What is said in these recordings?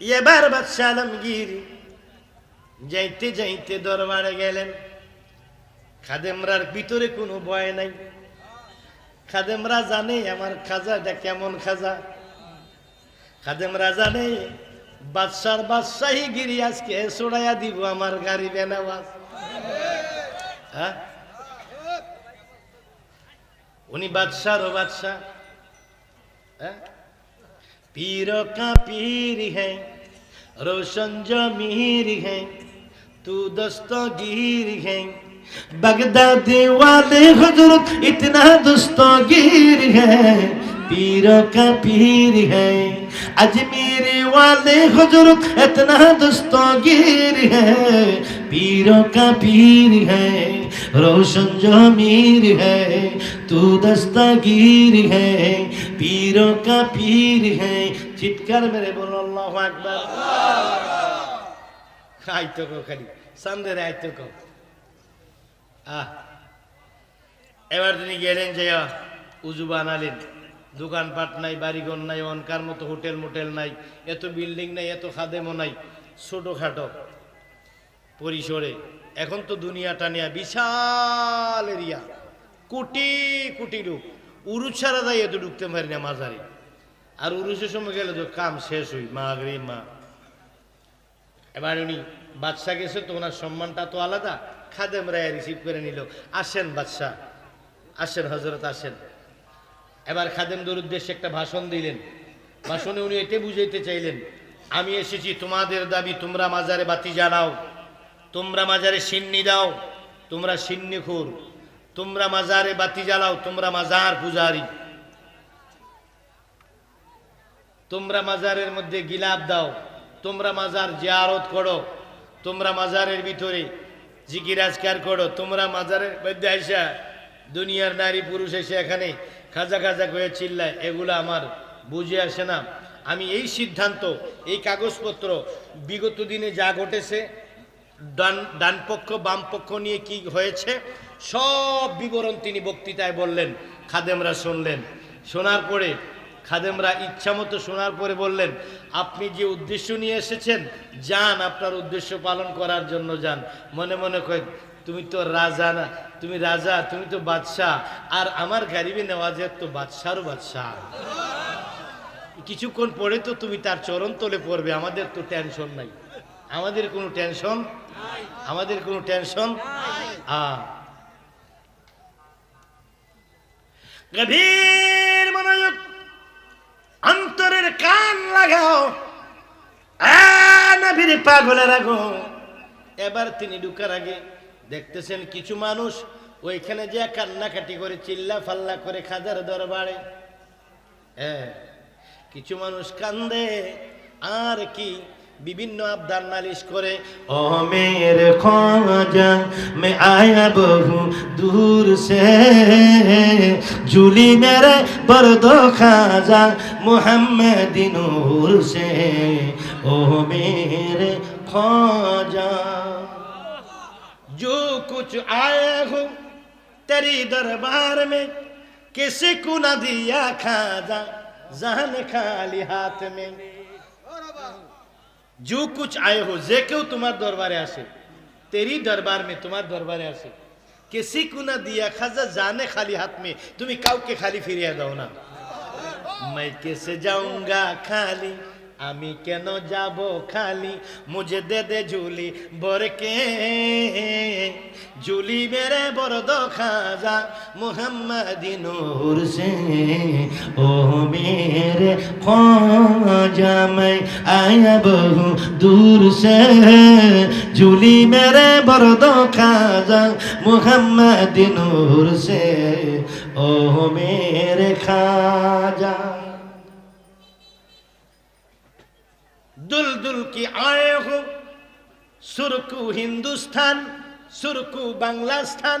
এবার বাদশাহ আলমগীর যাইতে যাইতে দরবারে গেলেন। খাদেমরার ভিতরে কোনো ভয় নাই। খাদেমরা জানে আমার খাজাটা কেমন খাজা। খাদেমরা জানে, বাদশার বাদশাহী গিরি আজকে সোড়াইয়া দিব আমার গাড়ি বেনাওয়াজ হ্যাঁ? উনি বাদশার বাদশাহ। হ্যাঁ? পীর কা পীর হ্যাঁ? रोशन जमीर है, तू दस्तगीर है। बगदादी वाले हज़रत इतना दस्तगीर है, पीरों का पीर है। अजमेर वाले हज़रत इतना दस्तगीर है, पीरों का पीर है। रोशन जो मीर है, तू दस्तगीर है, पीरों का पीर है। चिटकर मेरे बोलो। আল্লাহ আকবার। কো খালি সামনে আইতো কো আহ, এবার তিনি গেলেন যে উজু বানালেন। দোকানপাট নাই, বাড়িঘর নাই, অনকার মতো হোটেল মোটেল নাই, এত বিল্ডিং নাই, এত খাদেমও নাই, ছোটোখাটো পরিসরে। এখন তো দুনিয়াটা নিয়ে বিশাল এরিয়া, কোটি কোটি লোক। উরুজ ছাড়া যাই এত ঢুকতে পারি না মাঝারে আর উরুষের সময় গেলে তো কাম শেষ হই, মা মা। এবার উনি বাদশা গেছে তো ওনার সম্মানটা তো আলাদা। খাদেম রায় রিসিভ করে নিল। আসেন বাদশাহ। আসেন হজরত আসেন। এবার খাদেমদের উদ্দেশ্যে একটা ভাষণ দিলেন। ভাষণে উনি এটাই বুঝাইতে চাইলেন, আমি এসেছি তোমাদের দাবি, তোমরা মাজারে বাতি জ্বালাও তোমরা মাজারে সিন্নি দাও। তোমরা সিন্নি খুর। তোমরা মাজারে বাতি জ্বালাও তোমরা মাজার পূজারি। তোমরা মাজারের মধ্যে গিলাপ দাও, তোমরা মাজার জিয়ারত করো, তোমরা মাজারের ভিতরে জিকিরাজকার করো, তোমরা মাজারের মধ্যে আইসা দুনিয়ার নারী পুরুষ এসে এখানে খাজা খাজা করে চিল্লায়, এগুলো আমার বুঝে আসে না। আমি এই সিদ্ধান্ত, এই কাগজপত্র বিগত দিনে যা ঘটেছে, ডান ডান পক্ষ বাম পক্ষ নিয়ে কি হয়েছে, সব বিবরণ তিনি বক্তৃতায় বললেন, খাদেমরা শুনলেন। শোনার পরে খাদেমরা ইচ্ছা মতো শোনার পরে বললেন, আপনি যে উদ্দেশ্য নিয়ে এসেছেন, যান, আপনার উদ্দেশ্য পালন করার জন্য যান। মনে মনে কয়, তুমি তো রাজা না, তুমি রাজা, তুমি তো বাদশাহ, আর আমার গারিবে নেওয়াজের তো বাদশারও বাদশাহ। কিছুক্ষণ পরে তো তুমি তার চরণ তলে পড়বে, আমাদের তো টেনশন নাই। আমাদের কোনো টেনশন? আমাদের কোনো টেনশন? আ গভীর মনোযোগ অন্তরের কান লাগাও। আনাবির পাগলের আগো। এবার তিনি ঢুকার আগে দেখতেছেন কিছু মানুষ ওইখানে যে কান্নাকাটি করে, চিল্লা ফাল্লা করে খাজার দরবারে। হ্যাঁ কিছু মানুষ কান্দে, আর কি বিভিন্ন আবদার নালিশ করে ও মেরে খাজা মে আয়া বহু দূর সে জুলি মেরে বরদ খাজা মোহাম্মদ নূর সে ও মেরে খাজা जो कुछ आए हो तेरी दरबार में किसी को न दिया खाजा जहन खाली हाथ में जो कुछ आए हो जे क्यों तुम्हार दरबारे आसे तेरी दरबार में तुम्हार दरबारे आसे किसी को ना दिया खजा जाने खाली हाथ में तुम्हें काउ के खाली फिरिया दो ना मैं कैसे जाऊंगा खाली আমি কেন যাব খালি? মুঝে দে দে ঝুলি বরকে। ঝুলি মেরে বরদ খাজা মুহাম্মদিন হুরসে ও মেরে খামাই আয়া বহু দূর সে। ঝুলি মেরে বরদ খাজা মুহাম্মদিন হুরসে ও মেরে খাজা। দুল দুল কি আয় হোক সুরকু হিন্দুস্থান, সুরকু বাংলাস্থান,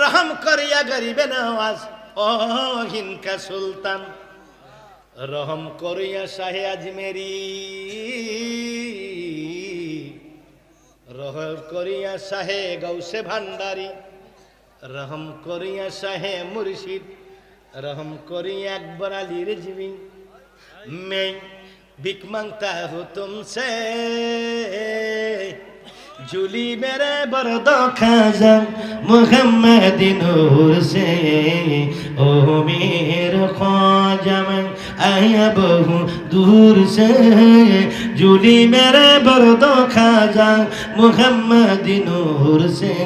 রহম করিয়া গরিবে নওয়াজ ও হিনকা সুলতান। রহম করিয়া শাহে আজমেরি, রহম করিয়া শাহে গৌসে ভান্ডারি, রহম করিয়া শাহে মুর্শিদ, রহম করিয়া একবার আলীর জীবী মেয়ে ভিখ মাংতা হো তুমসে জুলি মেরে বরদ খাজা মুহাম্মদিন হোসে ও মের খাজাম আয়া বহু দূর সে। জুলি মেরে বরদ খাজা মুহাম্মদিন হোসে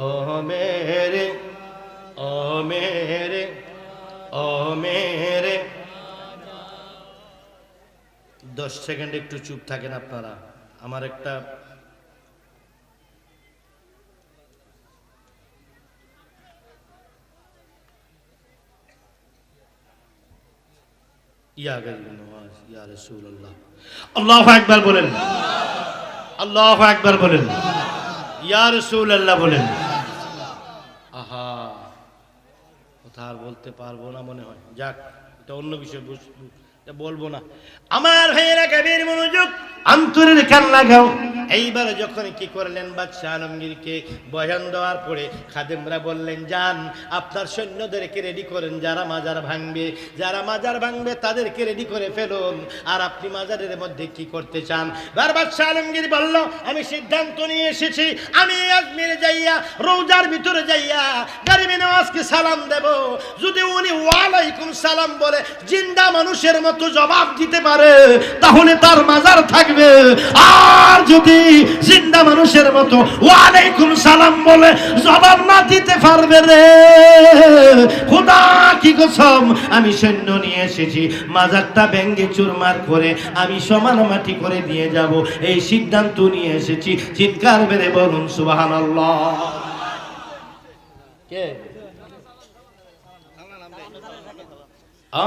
ও মের ও মের ও মের দশ সেকেন্ড একটু চুপ থাকেন আপনারা। আমার একটা আল্লাহু বলেন। আল্লাহু আকবার বলেন। ইয়া রাসূলুল্লাহ বলেন। আহা, কথা আর বলতে পারব না মনে হয়। যাক, এটা অন্য বিষয় বুঝ- এটা বলব না। আমার ভাইয়েরা কবির মনোযোগ আন্তরের কান লাগাও। এইবার যখন কি করলেন বাদশাহ আলমগীরকে বয়ান দেওয়ার পরে খাদেমরা বললেন, যান, আপনার সৈন্যদেরকে রেডি করেন, যারা মাজার ভাঙবে, যারা মাজার ভাঙবে তাদেরকে রেডি করে ফেলুন। আর আপনি মাজারের মধ্যে কি করতে চান? বার বাদশাহ আলমগীর বলল, আমি সিদ্ধান্ত নিয়ে এসেছি, আমি আজমির যাইয়া, রোজার ভিতরে যাইয়া গরিবে নওয়াজকে সালাম দেব। যদি উনি ওয়ালাইকুম সালাম বলে, জিন্দা মানুষের মতো জবাব দিতে পারে, তাহলে তার মাজার থাকবে। আর যদি জিন্দা মানুষের মতো ওয়ালাইকুম সালাম বলে জবাব না দিতে পারবে রে, খোদা কি কসম? আমি সৈন্য নিয়ে এসেছি, মাজারটা ব্যঙ্গে চুরমার করে আমি সমান মাটি করে দিয়ে যাব। এই সিদ্ধান্ত নিয়ে এসেছি, চিৎকার বেড়ে বলুন সুবাহান কে? আ?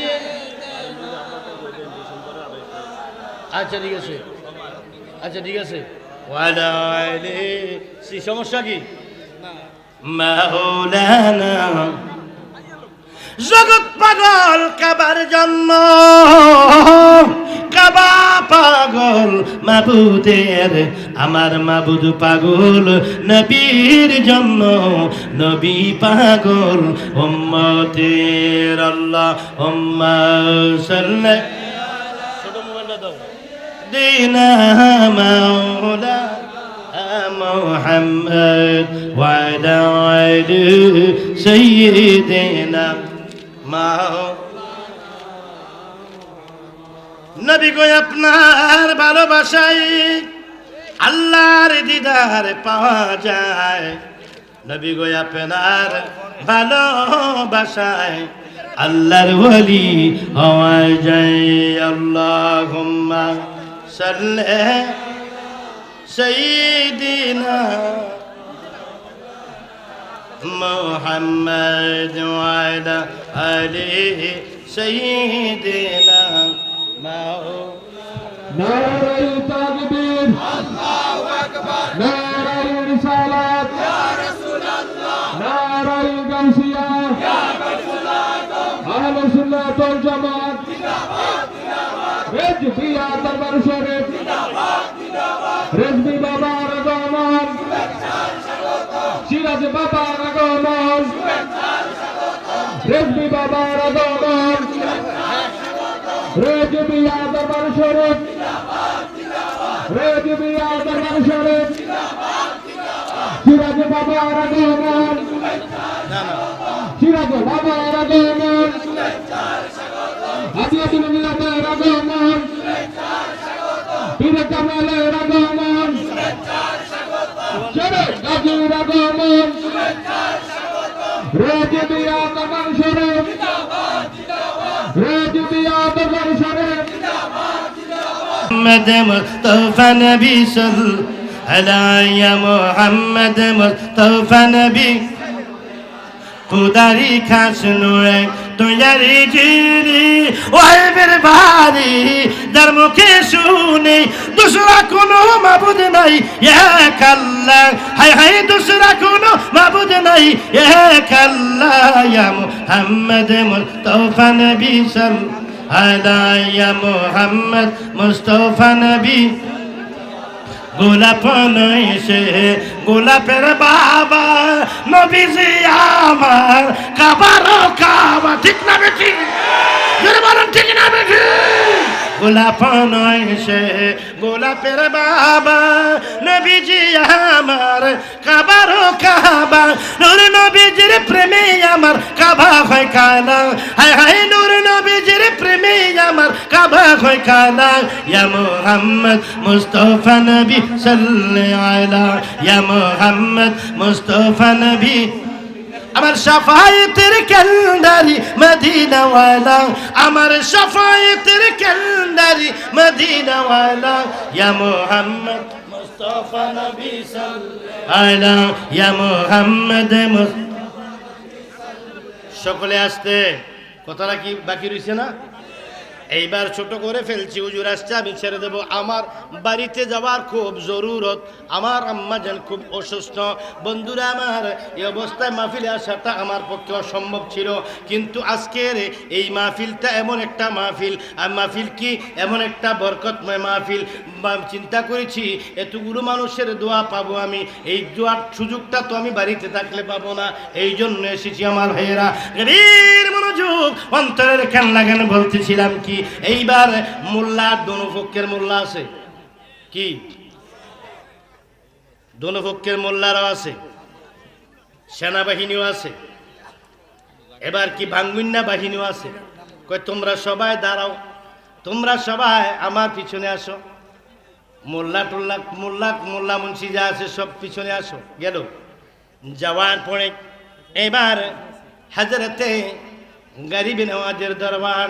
আচ্ছা ঠিক আছে। আচ্ছা ঠিক আছে। সমস্যা কি? জগৎ পাগল, কাবার জন্য কাবা পাগল, মাবুদের, আমার মাবুদ পাগল, নবীর জন্য নবী পাগল, উম্মতের আল্লাহ, উম্মা সাল্লাল্লাহু ছোট মোবাইলটা দাও দিনা মাওলা محمد وعلى آل سيدنا নবী গো আপনার ভালোবাসায় আল্লাহর দিদার পাওয়া যায় নবী গো আপনার ভালোবাসায় আল্লাহর ওলি হওয়া যায় আল্লাহ সাল্লে سيدنا محمد وعلى آله سيدنا نار التكبير نار الرسالات نار القوسية أهل নির্বাচন জমাত। রেজবিয়া দরবার শরীফ। রেজবি বাবার আগমন। সিরাজ বাবার আগমন। রেজবি বাবার আগমন। রেজবিয়া দরবার শরীফ। রেজবিয়া দরবার শরীফ। সিরাজ বাবার আগমন। محمد مصطفى نبي صلى الله يا محمد مصطفى نبي. খুদারি খাস নুরে, তুয়ারি জিরি ওয়াইবের বাড়ি, যার মুখে শুনে, দুসরা কোনো মাবুদ নাই, এক আল্লাহ। হাই হাই দুসরা কোনো মাবুদ নাই, এক আল্লাহ। ইয়া মুহাম্মদ মুস্তাফা নবী সাল আলা ইয়া মুহাম্মদ মুস্তাফা নবী গোলাপ নইছে গোলাপের বাবা নবীজি আমার কাবার কাবা ঠিক না বেটি ঠিক না বেঠি? গোলাপ নইছে গোলাপের বাবা, নবীজি আমার, কাবার কাবা। নূর নবীজির প্রেমে আমার কাবা হয় কানা। হায় হায় নূর নবীজির প্রেমে আমার কাবা হয় কানা। ইয়া মুহাম্মদ মুস্তাফা নবী সাল্লি আলা ইয়া মুহাম্মদ মুস্তাফা নবী আমার সাফায়েতের ক্যালেন্ডারি মদিনাওয়ালা, আমার সাফায়েতের ক্যালেন্ডারি মদিনাওয়ালা। ইয়া মুহাম্মদ মুস্তাফা নবী সাল্লাল্লাহু আলা ইয়া মুহাম্মদ। সকলে আসতে, কথাটা কি বাকি রইছে না? এইবার ছোট করে ফেলছি, হুজুর আসছে, আমি ছেড়ে দেবো। আমার বাড়িতে যাওয়ার খুব জরুরত। আমার আম্মা যেন খুব অসুস্থ। বন্ধুরা আমার, এই অবস্থায় মাহফিলে আসাটা আমার পক্ষে অসম্ভব ছিল। কিন্তু আজকের এই মাহফিলটা এমন একটা মাহফিল। আর মাহফিল কি? এমন একটা বরকতময় মাহফিল। চিন্তা করেছি, এতগুলো মানুষের দোয়া পাবো আমি। এই দোয়ার সুযোগটা তো আমি বাড়িতে থাকলে পাবো না। এই জন্য এসেছি আমার ভাইয়েরা। গভীর মনোযোগ, অন্তরের কেন লাগানো বলতেছিলাম কি? এইবার মোল্লা দনপক্ষের মোল্লা আছে। কি? দনপক্ষের মোল্লারাও আছে। সেনাবাহিনীও আছে। এবার কি ভাঙ্গুন্যা বাহিনীও আছে? কয় তোমরা সবাই দাঁড়াও। তোমরা সবাই আমার পিছনে আসো। মোল্লা টোল্লা, মোল্লা মোল্লা মুন্সি যা আছে সব পিছনে আসো। গেল। যাওয়ার পরে এবার হাজরতে গরিব নওয়াজের দরবার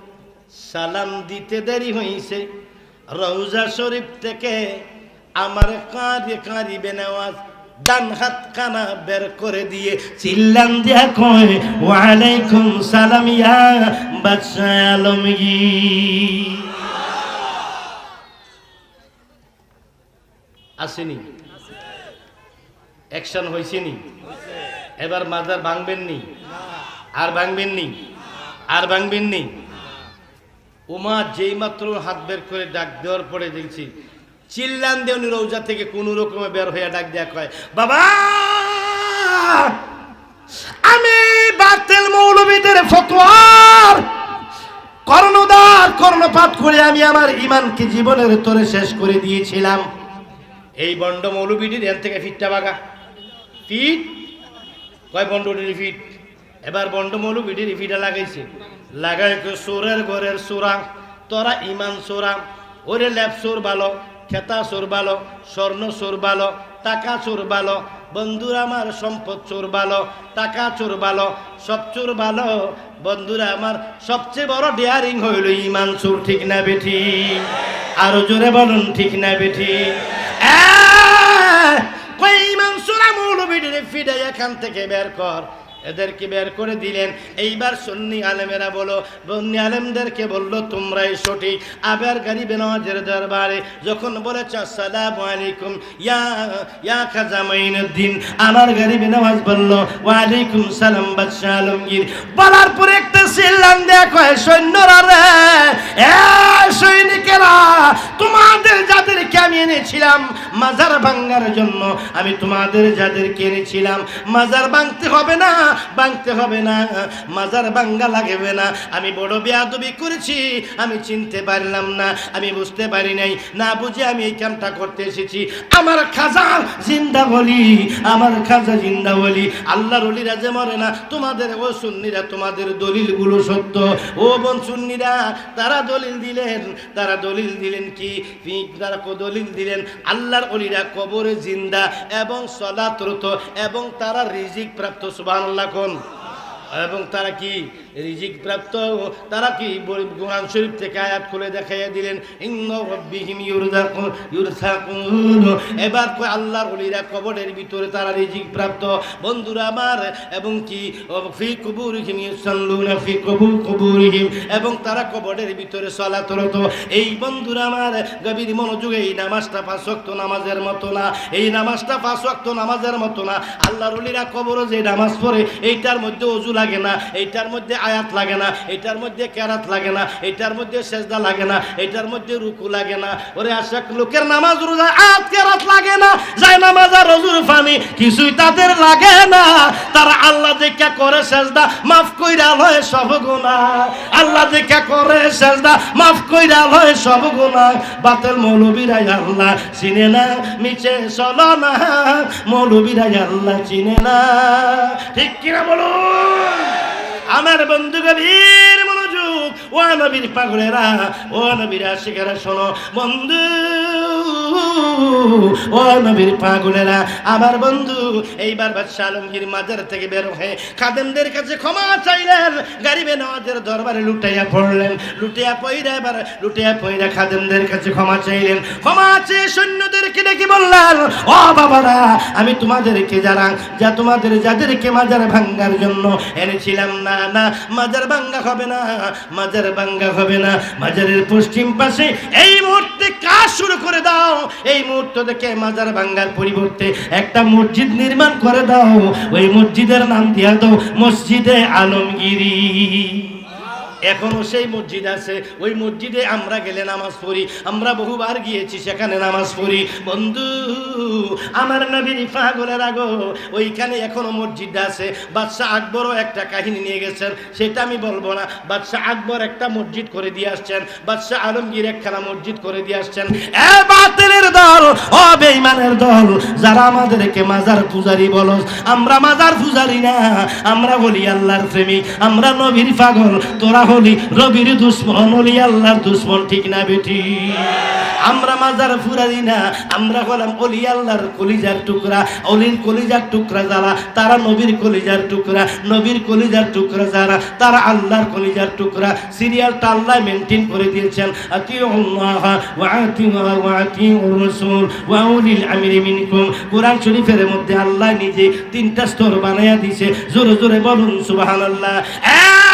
সালাম দিতে দেরি হইছে। রৌজা শরীফ থেকে আমার কাঁদে কাঁদিবে নেওয়াজ ডান হাত কানা বের করে দিয়ে চিল্লান দিয়া কয়, ওয়ালাইকুম সালাম ইয়া বাদশাহ আলমগীর। আসেনি। অ্যাকশন হয়েছেনি এবার মাজার ভাঙবেন নি? আর ভাঙবেন নি? আর ভাঙবেন নি? উমা যেই মাত্র হাত বের করে ডাক দেওয়ার পরে দেখছি, চিল্লান দেওনি রৌজা থেকে কোন রকমে বের হয়ে ডাক দেয়া কয়, বাবা! আমি বাতেল মৌলবীদের ফতোয়ার কর্ণদার কর্ণপাত করে আমি আমার ইমানকে জীবনের তরে শেষ করে দিয়েছিলাম। এই বন্ড মৌলবীটির এর থেকে ফিটটা বাগা। ফিট? কয় বন্ডটির ফিট? এবার বন্ড মৌলবীটির ফিটা লাগাইছে। লাগাই সোরের ঘরের সোরা, তোরা ইমান সোরা, ওরে ল্যাপ সোর ভালো খেতা সোর ভালো স্বর্ণ সোর ভালো টাকা চোর ভালো বন্ধুরা আমার সম্পদ চোর ভালো টাকা চোর ভালো সব চোর ভালো বন্ধুরা আমার সবচেয়ে বড় ডেয়ারিং হইল ইমান চোর ঠিক না বেঠি? আরও জোরে বলুন, ঠিক না বেঠি? ইমান চোরা মৌলবীদের ফিডে এখান থেকে বের কর। এদেরকে বের করে দিলেন। এইবার সুন্নি আলেমেরা বলো বন্নি আলেমদেরকে বলল, তোমরাই সঠিক। আবার গাড়ি বেনওয়াজের দরবারে যখন বলেছ, আসসালামু আলাইকুম, ইয়া খাজা মাইনুদ্দিন আমার গাড়ি বেনওয়াজ বলল, ওয়ালাইকুম সালাম বাদশাহ আলমগীর। বলার পরে একটা সিল্লাম দেয়া কয়, সৈন্যরা রে, এ সৈনিকেরা এনে এনেছিলাম মাজার ভাঙ্গার জন্য। আমি তোমাদের যাদেরকে এনেছিলাম, মাজার ভাঙতে হবে না, ভাঙতে হবে না, মাজার ভাঙ্গা লাগবে না। আমি বড় বেয়াদবি করেছি, আমি চিনতে পারলাম না, আমি বুঝতে পারি নাই, না বুঝে আমি এই কামটা করতে এসেছি। আমার খাজা জিন্দা বলি, আমার খাজা জিন্দা বলি, আল্লাহর অলিরা যে মরে না, তোমাদের ও সুন্নিরা, তোমাদের দলিলগুলো সত্য। ও বোন সুন্নিরা, তারা দলিল দিলেন, তারা দলিল দিলেন কি? তারা দলিল দিলেন। আল্লাহর অলিরা কবরে জিন্দা এবং সলাতরত এবং তারা রিজিক প্রাপ্ত সুবাহ কোন? এবং তারা কি রিজিক প্রাপ্ত? তারা কি কোরআন শরীফ থেকে আয়াত খুলে দেখাইয়া দিলেন এবার আল্লাহর ওলিরা কবরের ভিতরে তারা রিজিক প্রাপ্ত। বন্ধুরা আমার, এবং কি ফি ইউসাল্লুনা, ফি কুবুর কুবুরিহিম। এবং তারা কবরের ভিতরে সলাতরত এই বন্ধুরা আমার, গভীর মনোযোগে এই নামাজটা পাঁচ ওয়াক্ত নামাজের মতো না। এই নামাজটা পাঁচ ওয়াক্ত নামাজের মতো না। আল্লাহর ওলিরা কবরে যে নামাজ পড়ে, এইটার মধ্যে অজু লাগে না এইটার মধ্যে আয়াত লাগে না, এটার মধ্যে কেরাত লাগে না এইটার মধ্যে সেজদা লাগে না এইটার মধ্যে রুকু লাগে না। ওরে আশাক লোকের নামাজ রোজা, আয়াত কেরাত লাগে না, যায় নামাজ আর রজুর ফানি, কিছুই তাদের লাগে না। তারা আল্লাহ দেখা করে সেজদা, মাফ কইরা লয় সব গুনাহ। আল্লাহ দেখা করে সেজদা, মাফ কইরা লয় সব গুনাহ। বাতেল মৌলবীরাই আল্লাহ চিনে না, মিছে চলো না। মৌলবীরাই আল্লাহ চিনে না। ঠিক কিনা বলুন? আমার বন্ধু গভীর মনোযোগ ও নবীর পাগলেরা ও নবীর আশিকেরা, শোনো। বন্ধু ও নবীর পাগলেরা, আমার বন্ধু, এইবার বাদশাহ আলমগীর মাজার থেকে বের হয়ে খাদেমদের কাছে ক্ষমা চাইলেন। গারিবে নওয়াজের দরবারে লুটাইয়া পড়লেন। লুটিয়া পইরা এবার লুটিয়া পইরা খাদেমদের কাছে ক্ষমা চাইলেন। ক্ষমা চেয়ে সৈন্যদেরকে ডেকে বললেন, ও বাবারা, আমি তোমাদেরকে যারা, যা তোমাদের, যাদেরকে মাজার ভাঙ্গার জন্য এনেছিলাম, না না, মাজার ভাঙ্গা হবে না। মাজার ভাঙ্গা হবে না। মাজারের পশ্চিম পাশে এই মুহূর্তে কাজ শুরু করে দাও। এই মুহূর্ত থেকে মাজার ভাঙ্গার পরিবর্তে একটা মসজিদ নির্মাণ করে দাও। ওই মসজিদের নাম দিয়া দাও, মসজিদে আলমগিরি এখনও সেই মসজিদ আছে। ওই মসজিদে আমরা গেলে নামাজ পড়ি। আমরা বহুবার গিয়েছি, সেখানে নামাজ পড়ি। বন্ধু, আমার নবীর পাগলের আগো, ওইখানে এখনও মসজিদ আছে। বাদশাহ আকবরও একটা কাহিনী নিয়ে গেছেন। সেটা আমি বলব না। বাদশাহ আকবর একটা মসজিদ করে দিয়ে আসছেন। বাদশাহ আলমগীর একখানা মসজিদ করে দিয়ে আসছেন। এ বাতিলের দল, ও বেঈমানের দল, যারা আমাদেরকে মাজার পূজারি বলো। আমরা মাজার পূজারি না। আমরা বলি আল্লাহর প্রেমিক আমরা নবীর পাগল। তোরা হলি রবির দুশ্মন হলি আল্লাহর দুশ্মন, ঠিক না বেটি? আমরা মাজার ফুরারি না, আমরা হলাম অলি আল্লাহর কলিজার টুকরা, অলির কলিজার টুকরা যারা, তারা নবীর কলিজার টুকরা, নবীর কলিজার টুকরা যারা, তারা আল্লাহর কলিজার টুকরা। সিরিয়ালটা আল্লাহ মেনটেন করে দিয়েছেন। কোরআন শরীফের মধ্যে আল্লাহ নিজে তিনটা স্তর বানায়া দিয়েছে। জোরে জোরে বলুন, সুবহানাল্লাহ। এ বন্ধু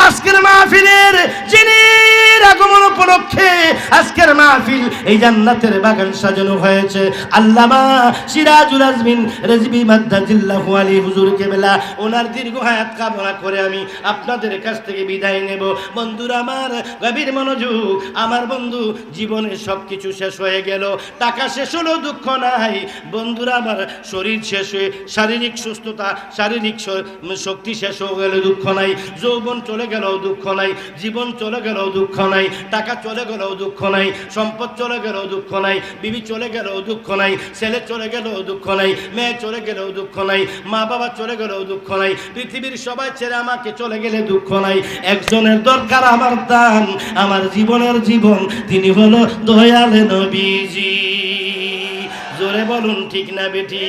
আজকের মাহফিলের যিনি আগমন উপলক্ষে আজকের মাহফিল এই জান্নাতের বাগান সাজানো হয়েছে। আল্লামা সিরাজুল আজমিন রেজবি মাদ্দাজিল্লাহু আলী হুজুর কেবেলা, ওনার দীর্ঘ হায়াত কামনা করে আমি আপনাদের কাছ থেকে বিদায় নেব। বন্ধুরা, আমার গভীর মনোযোগ, আমার বন্ধু, জীবনে সব কিছু শেষ হয়ে গেল, টাকা শেষ হলো, দুঃখ নাই। বন্ধুরা, আমার শরীর শেষ হয়ে, শারীরিক সুস্থতা, শারীরিক শক্তি শেষ হয়ে গেলে, দুঃখ নাই। যৌবন চলে গেলেও দুঃখ নাই। জীবন চলে গেলেও দুঃখ নাই। টাকা চলে গেলেও দুঃখ নাই, সম্পদ চলে গেলেও দুঃখ নাই, বিবি চলে গেলেও দুঃখ নাই, ছেলে চলে গেলেও দুঃখ নাই, মেয়ে চলে গেলেও দুঃখ নাই, মা বাবা চলে গেলেও দুঃখ নাই, পৃথিবীর সবাই ছেড়ে আমাকে চলে গেলে দুঃখ নাই। একজনের দরকার আমার দান, আমার জীবনের জীবন, তিনি হলো দয়ালে নবীজি। জোরে বলুন, ঠিক না বেটি?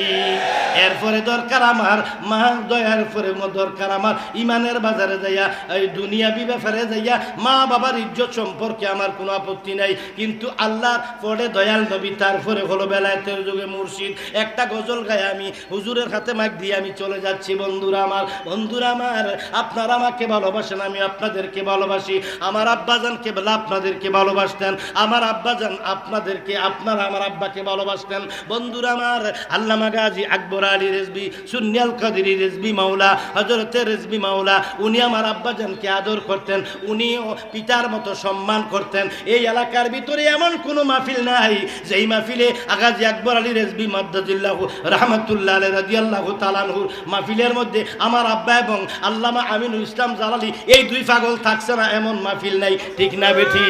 এরপরে দরকার আমার, মা, দয়ার পরে দরকার আমার। ইমানের বাজারে যাইয়া, এই দুনিয়া ব্যাপারে যাইয়া, মা বাবার ইজ্জত সম্পর্কে আমার কোনো আপত্তি নাই। কিন্তু আল্লাহর পরে দয়াল নবী তারপরে হলো বেলায়েতের যুগে মুর্শিদ। একটা গজল গায়ে আমি, হুজুরের হাতে মাইক দিয়ে আমি চলে যাচ্ছি, বন্ধুরা আমার। বন্ধুরা আমার, আপনারা আমাকে ভালোবাসেন, আমি আপনাদেরকে ভালোবাসি। আমার আব্বাজানকে আপনাদেরকে ভালোবাসতেন। আমার আব্বাজান আপনাদেরকে, আপনারা আমার আব্বাকে ভালোবাসতেন। বন্ধুরা আমার, আল্লামা গাজী আকবর আলী রেজবি সুনিয়াল কাদিরি রেজবি মাওলা হজরতে রেজবি মাওলা, উনি আমার আব্বাজানকে আদর করতেন, উনিও পিতার মতো সম্মান করতেন। এই এলাকার ভিতরে এমন কোনো মাহফিল নাই, যেই মাহফিলে আগাজি আকবর আলী রেজবি মদ্দাজিল্লাহ রহমতুল্লাহ আলী রাজিয়াল্লাহ তালানহুর মাহফিলের মধ্যে আমার আব্বা এবং আল্লামা আমিনুল ইসলাম জালালি, এই দুই পাগল থাকছে না, এমন মাহফিল নাই। ঠিক না বেঠি?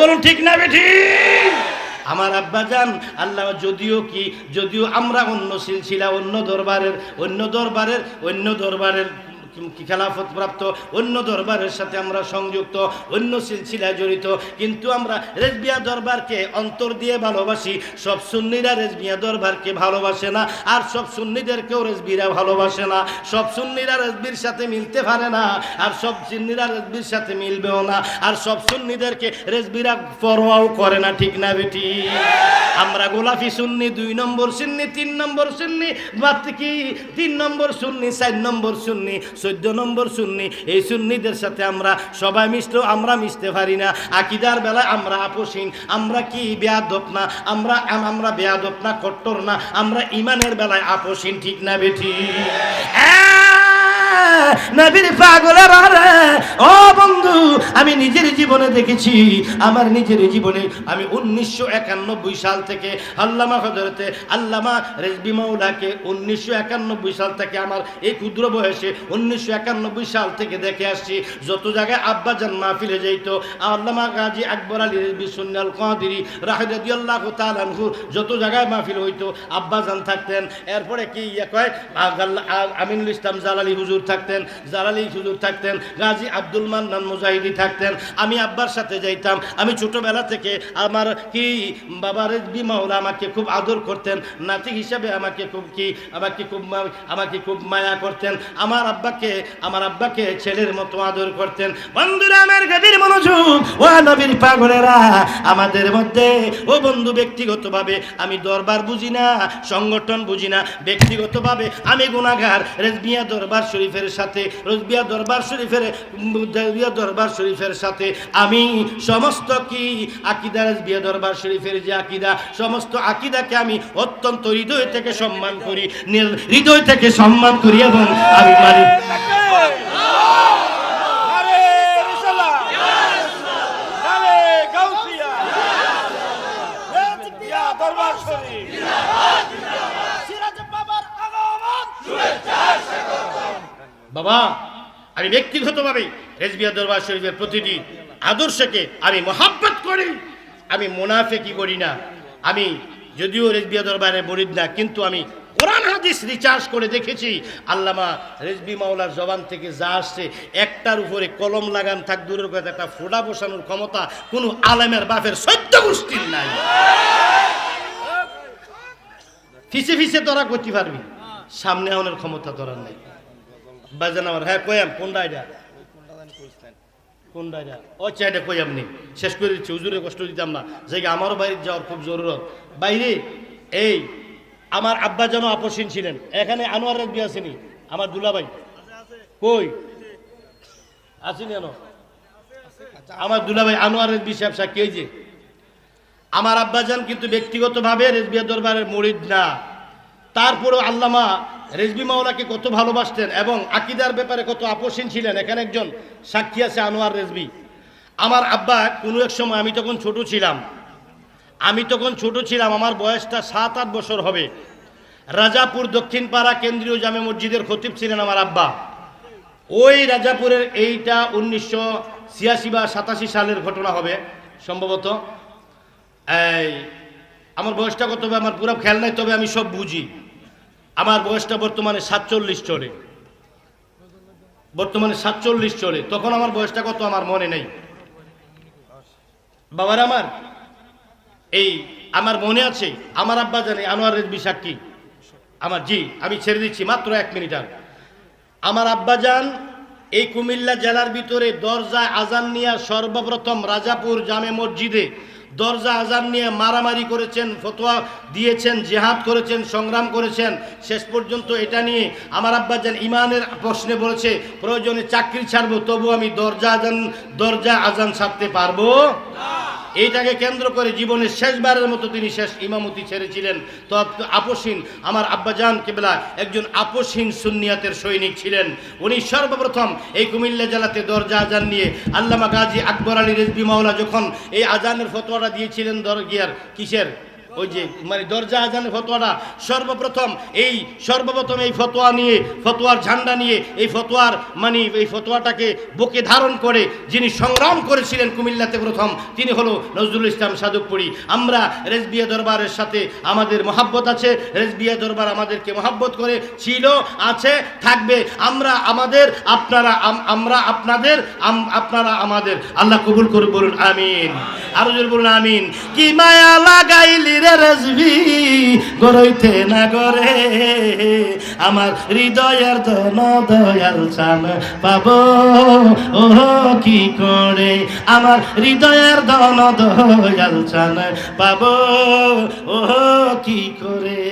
বলুন, ঠিক না বেঠি? আমার আব্বা যান, আল্লাহ যদিও কি, যদিও আমরা অন্য সিলসিলা, অন্য দরবারের অন্য দরবারের অন্য দরবারের খেলাফত প্রাপ্ত অন্য দরবারের সাথে আমরা সংযুক্ত, অন্য সিলসিলায় জড়িত। কিন্তু আমরা রেজবিয়া দরবারকে অন্তর দিয়ে ভালোবাসি, সব সুন্নিরা রেজবিয়া দরবারকে ভালোবাসে না, আর সব সুন্নিদেরকেও রেজবিরা ভালোবাসে না। সব সুন্নিরা রেজবির সাথে মিলতে পারে না, আর সব সুন্নিরা রেজবির সাথে মিলবেও না, আর সব সুন্নিদেরকে রেজবিরা পরোয়াও করে না, ঠিক না বেটি? আমরা গোলাপি সুন্নি, দুই নম্বর সুন্নি, তিন নম্বর সুন্নি কি? তিন নম্বর সুন্নি, চার নম্বর সুন্নি, চোদ্দ নম্বর সুন্নি। এই সুন্নিদের সাথে আমরা সবাই মিশলেও আমরা মিশতে পারি না। আকিদার বেলায় আমরা আপোষহীন, আমরা কি বেয়াদব না? আমরা আমরা বেয়াদব না, কট্টর না? আমরা ইমানের বেলায় আপোষহীন, ঠিক না বেঠি? ও বন্ধু, আমি নিজের জীবনে দেখেছি, আমার নিজের জীবনে আমি উনিশশো একানব্বই সাল থেকে আল্লামা হজরতে আল্লামা রেজবি উনিশশো একানব্বই সাল থেকে আমার এই ক্ষুদ্র বয়সে উনিশশো একানব্বই সাল থেকে দেখে আসছি। যত জায়গায় আব্বাজান মাহফিলে যাইতো, আল্লামা গাজী আকবর আলী রেজবি সুন্নাল কাদিরি রাহিদি তালানহু যত জায়গায় মাহফিল হইতো, আব্বাজান থাকতেন। এরপরে কি ইয়ে কয়? আমিনুল ইসলাম জালালি হুজুর থাকতেন, জালালি হুজুর থাকতেন, গাজী আব্দুল মান্নান মুজাহিদি থাকতেন। আমি আব্বার সাথে যাইতাম। আমি ছোটবেলা থেকে আমার কি বাবা রেজবি মাওলা আমাকে খুব আদর করতেন, নাতি হিসাবে আমাকে খুব কি, আমাকে খুব আমাকে খুব মায়া করতেন। আমার আব্বাকে আমার আব্বাকে ছেলের মতো আদর করতেন। বন্ধুরা, আমার মনোযোগ ও নবীর পাগলেরা আমাদের মধ্যে, ও বন্ধু, ব্যক্তিগতভাবে আমি দরবার বুঝি না, সংগঠন বুঝি না, ব্যক্তিগতভাবে আমি গুণাগার রেজবিয়া দরবার শরীফের সাথে, রজবিয়া দরবার শরীফের দেবিয়া দরবার শরীফের সাথে আমি সমস্ত কি আকিদা, রজবিয়া দরবার শরীফের যে আকিদা, সমস্ত আকিদাকে আমি অত্যন্ত হৃদয় থেকে সম্মান করি হৃদয় থেকে সম্মান করি এবং আমি মানি নারে রিসালা নারে গাউসিয়া ইয়া দরবার শরীফ সিরাজ বাবার আগমন বাবা আমি ব্যক্তিগতভাবে রেজবিয়া দরবার শরীফের প্রতিটি আদর্শকে আমি মহাব্বত করি। আমি মুনাফেকি করি না। আমি যদিও রেজবিয়া দরবারে মরিদ না, কিন্তু আমি কোরআন হাদিস রিচার্জ করে দেখেছি। আল্লামা রেজবি মাওলার জবান থেকে যা আসছে, একটার উপরে কলম লাগান থাক, দূরের কথা একটা ফোড়া বসানোর ক্ষমতা কোনো আলেমের বাপের সত্য গোষ্ঠীর নাই। ফিসে ফিসে তোরা করতে পারবি। সামনে আনার ক্ষমতা তোরা নাই। বাজান আমার হ্যাঁ কয়াম কোনটা এটা? কোনটা এটা? ও চাইটা কয়াম নেই শেষ করে দিচ্ছি হুজুরে কষ্ট দিতাম না। যে আমারও বাইরে যাওয়ার খুব জরুরত। বাইরে, এই, আমার আব্বা যেন আপসীন ছিলেন। এখানে আনোয়ার রেজবি আসেনি আমার দুলাভাই। কই? আসেনি কেন আমার দুলাভাই আনোয়ার রেজবি সাহেব সাক্ষী যে? আমার আব্বাজান কিন্তু ব্যক্তিগতভাবে রেজবিয়া দরবারের মরিদ না। তারপরেও আল্লামা রেজবি মাওলাকে কত ভালোবাসতেন এবং আকিদার ব্যাপারে কত আপোষহীন ছিলেন। এখানে একজন সাক্ষী আছে আনোয়ার রেজবি। আমার আব্বা কোনো এক সময় আমি তখন ছোট ছিলাম। আমি তখন ছোট ছিলাম, আমার বয়সটা সাত আট বছর হবে। রাজাপুর দক্ষিণ পাড়া কেন্দ্রীয় জামে মসজিদের খতিব ছিলেন আমার আব্বা। ওই রাজাপুরের এইটা উনিশশো ছিয়াশি বা সাতাশি সালের ঘটনা হবে সম্ভবত। এই, আমার বয়সটা কত হবে? আমার পুরো খেয়াল নাই, তবে আমি সব বুঝি। আমার বয়সটা বর্তমানে সাতচল্লিশ চলে। বর্তমানে সাতচল্লিশ চলে। তখন আমার বয়সটা কত আমার মনে নেই। বাবার আমার, এই আমার মনে আছে, আমার আব্বা জানে, আনোয়ার রেজবি সাক্ষী। আমার, জি, আমি ছেড়ে দিচ্ছি, মাত্র এক মিনিট আর। আমার আব্বাজান এই কুমিল্লা জেলার ভিতরে দরজা আজান নিয়া সর্বপ্রথম রাজাপুর জামে মসজিদে দরজা আজান নিয়ে মারামারি করেছেন, ফতোয়া দিয়েছেন, জেহাদ করেছেন, সংগ্রাম করেছেন। শেষ পর্যন্ত এটা নিয়ে আমার আব্বা আব্বাজান ইমানের প্রশ্নে বলেছে, প্রয়োজনে চাকরি ছাড়বো, তবু আমি দরজা আজান দরজা আজান ছাড়তে পারব? এইটাকে কেন্দ্র করে জীবনের শেষবারের মতো তিনি শেষ ইমামতি ছেড়েছিলেন। তো আপোসীন, আমার আব্বাজান কেবলা একজন আপোসীন সুন্নিয়াতের সৈনিক ছিলেন। উনি সর্বপ্রথম এই কুমিল্লা জেলাতে দরজা আজান নিয়ে আল্লামা গাজী আকবর আলী রেজবি মাওলা যখন এই আজানের ফতোয়াটা দিয়েছিলেন দরগিয়ার, কিসের? ওই যে মানে দরজা আজানের ফতোয়াটা, সর্বপ্রথম এই সর্বপ্রথম এই ফতোয়া নিয়ে, ফতোয়ার ঝান্ডা নিয়ে, এই ফতোয়ার মানে এই ফতোয়াটাকে বুকে ধারণ করে যিনি সংগ্রাম করেছিলেন কুমিল্লাতে প্রথম, তিনি হলো নজরুল ইসলাম সাদুকপুরি। আমরা রেজবিয়া দরবারের সাথে আমাদের মহাব্বত আছে, রেজবিয়া দরবার আমাদেরকে মহাব্বত করে, ছিল, আছে, থাকবে। আমরা আমাদের, আপনারা আমরা আপনাদের আপনারা আমাদের। আল্লাহ কবুল করে বলুন, আমিন। আরও বলুন, আমিন। কি মায়া লাগাইলি রে রেজবি গরইতে না গরে আমার হৃদয়ের দন দয়াল চান পাব ও কি করে? আমার হৃদয়ের দন দয়াল চান পাব ও কি করে?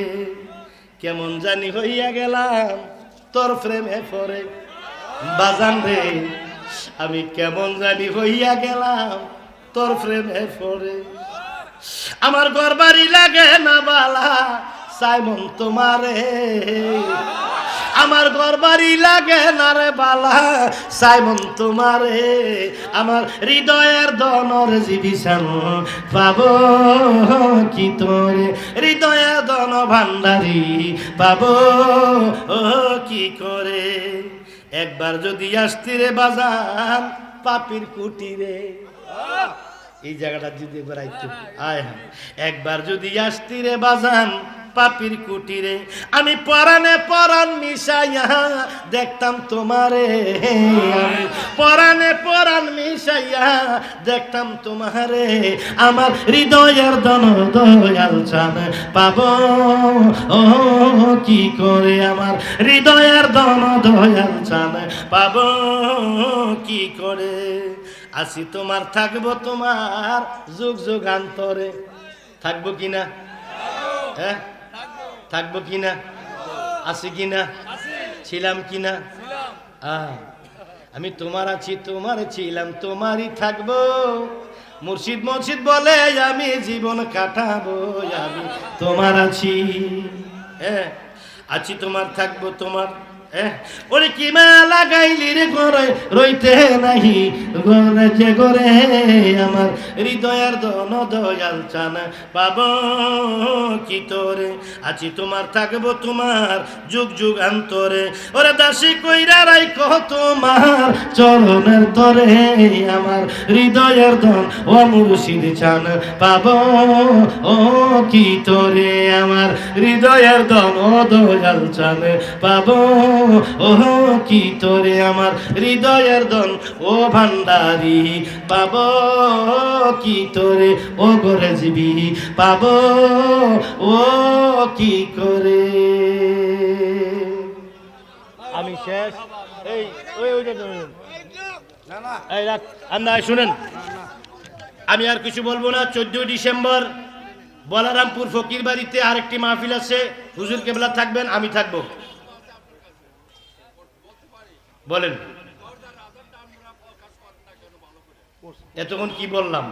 কেমন জানি হইয়া গেলাম তোর প্রেমে পরে বাজান রে, আমি কেমন জানি হইয়া গেলাম তোর প্রেমে পরে আমার ঘর বাড়ি লাগে না বালা, সাইমন তোমারে। আমার ঘর বাড়ি লাগে না রে বালা, সাইমন তোমারে। আমার হৃদয়ের দনর জীবিসান পাব কি তোরে হৃদয়ের দন ভান্ডারি, পাব কি করে? একবার যদি আসতি রে বাজান, পাপির কুটিরে। এই জায়গাটা যদি একবার আইতো আয় হায়। একবার যদি আসতি রে বাজান পাপির কুটিরে আমি পরানে পরান মিশাইয়া দেখতাম তোমারে। পরানে পরান মিশাইয়া দেখতাম তোমারে। আমার হৃদয়ের দন দয়াল চান পাব। ও কি করে আমার হৃদয়ের দন দয়াল চান পাব? কি করে আসি তোমার, থাকব তোমার যুগ যুগান্তরে। থাকব কিনা হ্যাঁ? থাকব কিনা আছি কিনা ছিলাম কিনা আমি তোমার আছি, তোমার ছিলাম, তোমারই থাকব। মুর্শিদ মসজিদ বলে, আমি জীবন কাটাবো, আমি তোমার আছি। হ্যাঁ? আছি তোমার, থাকব তোমার। ওরে কি মা লাগাইলি রে ঘরে? রইতে নাহি। ঘরে যে ঘরে? আমার হৃদয়ের দন দয়াল চান। পাব কি তোরে? আছি তোমার থাকব তোমার যুগ যুগ অন্তরে। ওরে দাসী কইরা রাইক তোমার চরণের তরে। আমার হৃদয়ের দন ও মুর্শিদ চান। পাব ও কি তোরে? আমার হৃদয়ের দন ও দয়াল চান। পাব ও কি তোরে আমার হৃদয়ের দন ও ভান্ডারি, পাব কি তোরে, ও গরে পাব, ও কি করে? আমি শেষ। এই, ওই ওইটা। এই, রাখ আমরা শুনেন। আমি আর কিছু বলব না। চোদ্দই ডিসেম্বর, বলারামপুর ফকির বাড়িতে আরেকটি মাহফিল আছে। হুজুর কেবলা থাকবেন, আমি থাকব। বলেন। এতক্ষণ কি বললাম?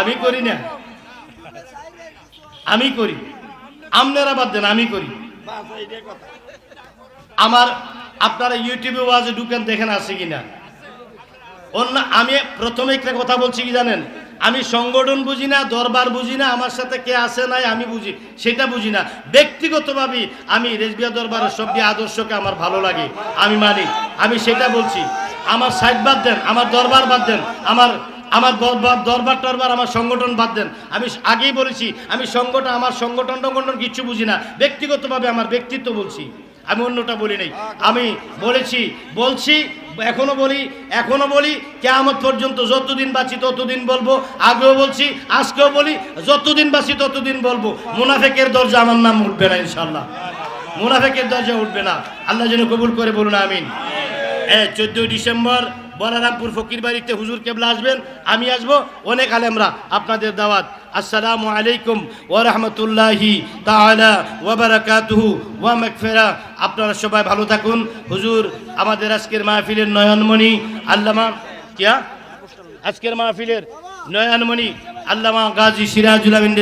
আমি করি না। আমি করি। আপনারা বাদ দেন, আমি করি। আমার, আপনারা ইউটিউবে ওয়াজে ঢুকেন, দেখেন আছে কিনা। অন্য, আমি প্রথমে একটা কথা বলছি কি জানেন? আমি সংগঠন বুঝি না, দরবার বুঝি না, আমার সাথে কে আছে নাই আমি বুঝি, সেটা বুঝি না। ব্যক্তিগতভাবে আমি রেজবিয়া দরবারের সবটি আদর্শকে আমার ভালো লাগে, আমি মানি, আমি সেটা বলছি। আমার সাইড বাদ দেন, আমার দরবার বাদ দেন, আমার আমার দরবার দরবার টরবার আমার সংগঠন বাদ দেন। আমি আগেই বলেছি, আমি সংগঠন, আমার সংগঠন টংগঠন কিচ্ছু বুঝি না। ব্যক্তিগতভাবে আমার ব্যক্তিত্ব বলছি। আমি অন্যটা বলি নাই। আমি বলেছি, বলছি, এখনও বলি এখনও বলি, কেয়ামত পর্যন্ত যতদিন বাঁচি ততদিন বলব। আগেও বলছি, আজকেও বলি, যতদিন বাঁচি ততদিন বলব। মুনাফেকের দরজা আমার নাম উঠবে না ইনশাল্লাহ মুনাফেকের দরজা উঠবে না। আল্লাহ যেন কবুল করে বলুন, আমিন। হ্যাঁ চোদ্দই ডিসেম্বর, বলারামপুর ফকির বাড়িতে হুজুর কেবলা আসবেন। আমি আসব, অনেক আলেমরা আপনাদের দাওয়াত। আসসালামু আলাইকুম ওয়া রাহমাতুল্লাহি তাআলা ওয়া মাগফিরা। আপনারা সবাই ভালো থাকুন। হুজুর, আমাদের আজকের মাহফিলের নয়নমণি আল্লামা কিয়া? আজকের মাহফিলের নয়নমণি আল্লামা গাজী সিরাজুল আমিন